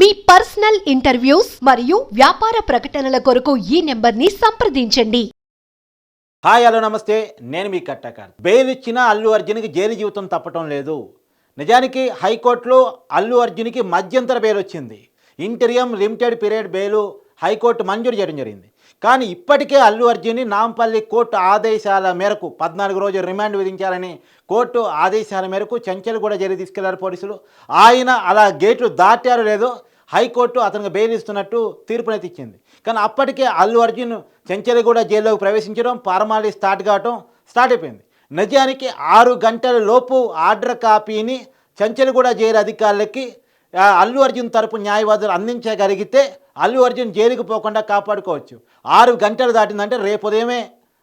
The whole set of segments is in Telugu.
మీ పర్సనల్ ఇంటర్వ్యూస్ మరియు వ్యాపార ప్రకటనల కొరకు ఈ నెంబర్ని సంప్రదించండి. హాయ్ హలో నమస్తే. నేను మీ కట్టాకార్ బెయిల్ ఇచ్చిన అల్లు అర్జున్కి జైలు జీవితం తప్పటం లేదు. నిజానికి హైకోర్టులో అల్లు అర్జున్కి మధ్యంతర బెయిల్ వచ్చింది. Interim limited period bail high court మంజూరు చేయడం జరిగింది. కానీ ఇప్పటికే అల్లు అర్జున్ని నాంపల్లి కోర్టు ఆదేశాల మేరకు పద్నాలుగు రోజులు రిమాండ్ విధించాలని కోర్టు ఆదేశాల మేరకు చెంచల్గూడ జైలు తీసుకెళ్ళారు పోలీసులు. ఆయన అలా గేట్లు దాటారు లేదో హైకోర్టు అతనికి బెయిల్ ఇస్తున్నట్టు తీర్పునైతే ఇచ్చింది కానీ అప్పటికే అల్లు అర్జున్ చెంచలగూడ జైల్లోకి ప్రవేశించడం పారమాలి స్టార్ట్ కావడం స్టార్ట్ అయిపోయింది. నిజానికి ఆరు గంటల లోపు ఆర్డర్ కాపీని చెంచలగూడ జైలు అధికారులకి అల్లు అర్జున్ తరపు న్యాయవాదులు అందించగలిగితే అల్లు అర్జున్ జైలుకు పోకుండా కాపాడుకోవచ్చు. ఆరు గంటలు దాటిందంటే రేపు ఉదయమే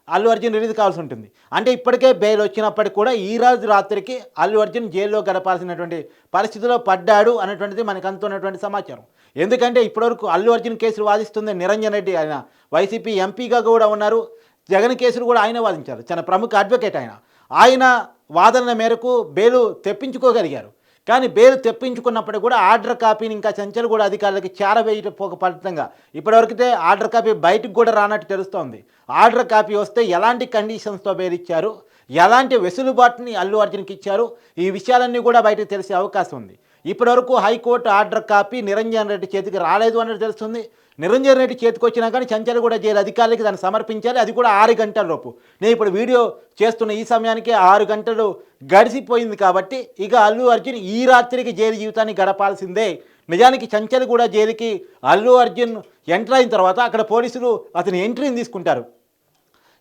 అల్లు అర్జున్ రిలీజ్ కావాల్సి ఉంటుంది. అంటే ఇప్పటికే బెయిల్ వచ్చినప్పటికి కూడా ఈ రోజు రాత్రికి అల్లు అర్జున్ జైల్లో గడపాల్సినటువంటి పరిస్థితిలో పడ్డాడు అన్నటువంటిది మనకు అందుతున్నటువంటి సమాచారం. ఎందుకంటే ఇప్పటివరకు అల్లు అర్జున్ కేసులు వాదిస్తుంది నిరంజన్ రెడ్డి ఆయన. వైసీపీ ఎంపీగా కూడా ఉన్నారు. జగన్ కేసులు కూడా ఆయన వాదించారు. చాలా ప్రముఖ అడ్వకేట్ ఆయన. ఆయన వాదనల మేరకు బెయిల్ తెప్పించుకోగలిగారు. కానీ బెయిల్ తెప్పించుకున్నప్పటికీ కూడా ఆర్డర్ కాపీని ఇంకా చంచలు కూడా అధికారులకి చేరవేయకపోక ఫలితంగా ఇప్పటివరకైతే ఆర్డర్ కాపీ బయటకు కూడా రానట్టు తెలుస్తోంది. ఆర్డర్ కాపీ వస్తే ఎలాంటి కండిషన్స్తో బెయిల్ ఇచ్చారు ఎలాంటి వెసులుబాటుని అల్లు అర్జున్కి ఇచ్చారు? ఈ విషయాలన్నీ కూడా బయటకు తెలిసే అవకాశం ఉంది. ఇప్పటివరకు high court order copy Niranjan Reddy చేతికి రాలేదు అన్నట్టు తెలుస్తుంది. నిరంజన్ రెడ్డి చేతికి వచ్చినా కానీ చంచలగూడ జైలు అధికారులకి దాన్ని సమర్పించాలి అది కూడా ఆరు గంటల లోపు. నేను ఇప్పుడు వీడియో చేస్తున్న ఈ సమయానికి ఆరు గంటలు గడిచిపోయింది కాబట్టి ఇక అల్లు అర్జున్ ఈ రాత్రికి జైలు జీవితాన్ని గడపాల్సిందే. నిజానికి చంచలగూడ జైలుకి అల్లు అర్జున్ ఎంటర్ అయిన తర్వాత అక్కడ పోలీసులు అతని ఎంట్రీని తీసుకుంటారు.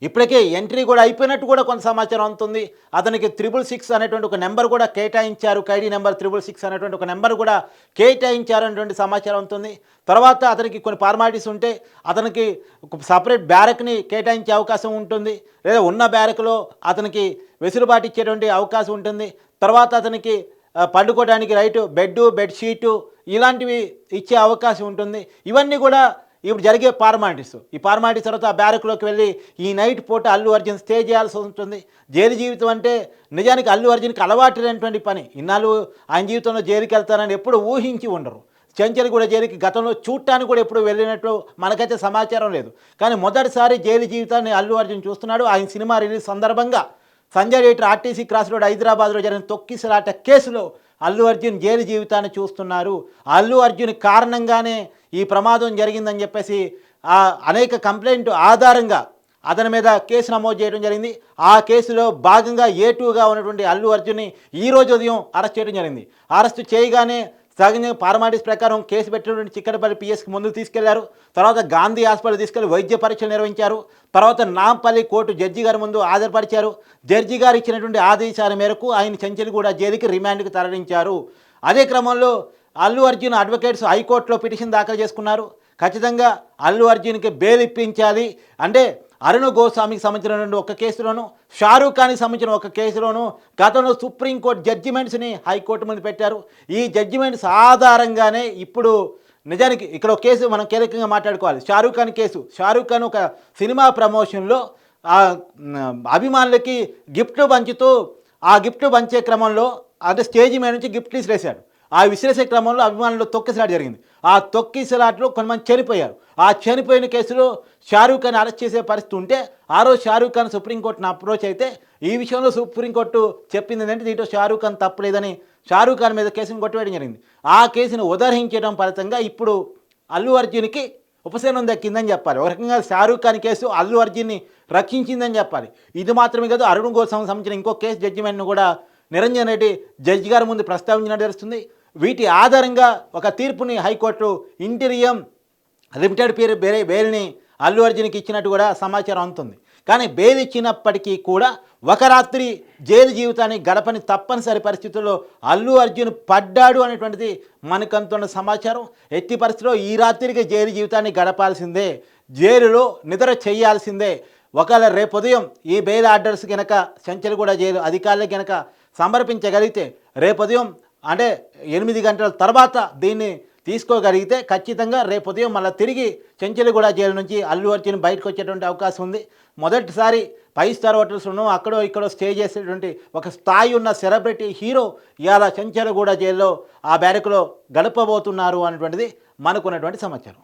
ఇప్పటికే ఎంట్రీ కూడా అయిపోయినట్టు కూడా కొంత సమాచారం అందుతుంది. అతనికి త్రిబుల్ సిక్స్ అనేటువంటి ఒక నెంబర్ కూడా కేటాయించారు. ఖైడీ నెంబర్ త్రిబుల్ సిక్స్ అనేటువంటి ఒక నెంబర్ కూడా కేటాయించారు అనేటువంటి సమాచారం అందుతుంది. తర్వాత అతనికి కొన్ని ఫార్మాలిటీస్ ఉంటే అతనికి సపరేట్ బ్యారక్ని కేటాయించే అవకాశం ఉంటుంది. లేదా ఉన్న బ్యారక్లో అతనికి వెసులుబాటు ఇచ్చేటువంటి అవకాశం ఉంటుంది. తర్వాత అతనికి పండుకోవడానికి రైటు బెడ్ బెడ్షీటు ఇలాంటివి ఇచ్చే అవకాశం ఉంటుంది. ఇవన్నీ కూడా ఇప్పుడు జరిగే ఫార్మాలిటీస్ ఈ ఫార్మాలిటీస్ తర్వాత ఆ బ్యారక్లోకి వెళ్ళి ఈ నైట్ పూట అల్లు అర్జున్ స్టే చేయాల్సి ఉంటుంది. జైలు జీవితం అంటే నిజానికి అల్లు అర్జున్కి అలవాటు లేనటువంటి పని. ఇన్నాళ్ళు ఆయన జీవితంలో జైలుకి వెళ్తానని ఎప్పుడు ఊహించి ఉండరు. చెంచల్ కూడా జైలుకి గతంలో చూడటానికి కూడా ఎప్పుడు వెళ్ళినట్టు మనకైతే సమాచారం లేదు. కానీ మొదటిసారి జైలు జీవితాన్ని అల్లు అర్జున్ చూస్తున్నాడు. ఆయన సినిమా రిలీజ్ సందర్భంగా Sandhya theatre RTC cross road హైదరాబాద్లో జరిగిన తొక్కిసలాట కేసులో అల్లు అర్జున్ జైలు జీవితాన్ని చూస్తున్నారు. అల్లు అర్జున్ కారణంగానే ఈ ప్రమాదం జరిగిందని చెప్పేసి ఆ అనేక కంప్లైంట్ ఆధారంగా అతని మీద కేసు నమోదు చేయడం జరిగింది. ఆ కేసులో భాగంగా ఏ టూగా ఉన్నటువంటి అల్లు అర్జున్ని ఈ రోజు ఉదయం అరెస్ట్ చేయడం జరిగింది. అరెస్ట్ చేయగానే సహజంగా ఫార్మాలిటీస్ ప్రకారం కేసు పెట్టినటువంటి చిక్కడపల్లి పిఎస్కి ముందు తీసుకెళ్ళారు. తర్వాత గాంధీ హాస్పిటల్ తీసుకెళ్ళి వైద్య పరీక్షలు నిర్వహించారు. తర్వాత నాంపల్లి కోర్టు జడ్జి గారి ముందు హాజరుపరిచారు. జడ్జి గారు ఇచ్చినటువంటి ఆదేశాల మేరకు ఆయన చెంచల్గూడ జైలుకి రిమాండ్కి తరలించారు. అదే క్రమంలో అల్లు అర్జున్ అడ్వకేట్స్ హైకోర్టులో పిటిషన్ దాఖలు చేసుకున్నారు. ఖచ్చితంగా అల్లు అర్జున్కి బెయిల్ ఇప్పించాలి. అంటే అరుణ్ గోస్వామికి సంబంధించినటువంటి ఒక కేసులోను షారూఖ్ ఖాన్కి సంబంధించిన ఒక కేసులోను గతంలో సుప్రీంకోర్టు జడ్జిమెంట్స్ని హైకోర్టు ముందు పెట్టారు. ఈ జడ్జిమెంట్స్ ఆధారంగానే ఇప్పుడు నిజానికి ఇక్కడ ఒక కేసు మనం కీలకంగా మాట్లాడుకోవాలి. షారూఖ్ ఖాన్ కేసు. షారూఖ్ ఖాన్ ఒక సినిమా ప్రమోషన్లో అభిమానులకి గిఫ్ట్లు పంచుతూ ఆ గిఫ్ట్ పంచే క్రమంలో అంటే స్టేజ్ మీద నుంచి గిఫ్ట్ తీసిరేశాడు. ఆ విశ్లేషణ క్రమంలో అభిమానులు తొక్కిసలాట జరిగింది. ఆ తొక్కిసలాటలో కొంతమంది చనిపోయారు. ఆ చనిపోయిన కేసులో షారూఖ్ ఖాన్ అరెస్ట్ చేసే పరిస్థితి ఉంటే ఆ రోజు షారూఖ్ ఖాన్ సుప్రీంకోర్టును అప్రోచ్ అయితే ఈ విషయంలో సుప్రీంకోర్టు చెప్పింది ఏంటంటే దీంట్లో షారూఖ్ ఖాన్ తప్పలేదని షారూఖ్ ఖాన్ మీద కేసును కొట్టివేయడం జరిగింది. ఆ కేసును ఉదహరించడం ఫలితంగా ఇప్పుడు అల్లు అర్జున్కి ఉపశమనం దక్కిందని చెప్పాలి. ఒక రకంగా షారూఖ్ ఖాన్ కేసు అల్లు అర్జున్ని రక్షించిందని చెప్పాలి. ఇది మాత్రమే కాదు అరుణ్ గోస్వామి సంబంధించిన ఇంకో కేసు జడ్జిమెంట్ను కూడా నిరంజన్ రెడ్డి జడ్జి గారి ముందు ప్రస్తావించినట్టు తెలుస్తుంది. వీటి ఆధారంగా ఒక తీర్పుని హైకోర్టు ఇంటీరియం లిమిటెడ్ పేరు బేరే బెయిల్ని అల్లు అర్జున్కి ఇచ్చినట్టు కూడా సమాచారం అందుతుంది. కానీ బెయిల్ ఇచ్చినప్పటికీ కూడా ఒక రాత్రి జైలు జీవితాన్ని గడపని తప్పనిసరి పరిస్థితుల్లో అల్లు అర్జున్ పడ్డాడు అనేటువంటిది మనకంతున్న సమాచారం. ఎట్టి పరిస్థితిలో ఈ రాత్రికి జైలు జీవితాన్ని గడపాల్సిందే. జైలులో నిద్ర చేయాల్సిందే. ఒకవేళ రేపు ఉదయం ఈ బెయిల్ ఆర్డర్స్ కనుక కూడా జైలు అధికారులకు కనుక సమర్పించగలిగితే రేపు ఉదయం అంటే ఎనిమిది గంటల తర్వాత దీన్ని తీసుకోగలిగితే ఖచ్చితంగా రేపు ఉదయం మళ్ళీ తిరిగి చెంచలిగూడ జైలు నుంచి అల్లు అర్జున్ బయటకు వచ్చేటువంటి అవకాశం ఉంది. మొదటిసారి ఫైవ్ స్టార్ హోటల్స్లోనూ అక్కడో ఇక్కడో స్టే చేసేటువంటి ఒక స్థాయి ఉన్న సెలబ్రిటీ హీరో ఇవాళ చెంచలగూడ జైల్లో ఆ బ్యారకులో గడపబోతున్నారు అనేటువంటిది మనకున్నటువంటి సమాచారం.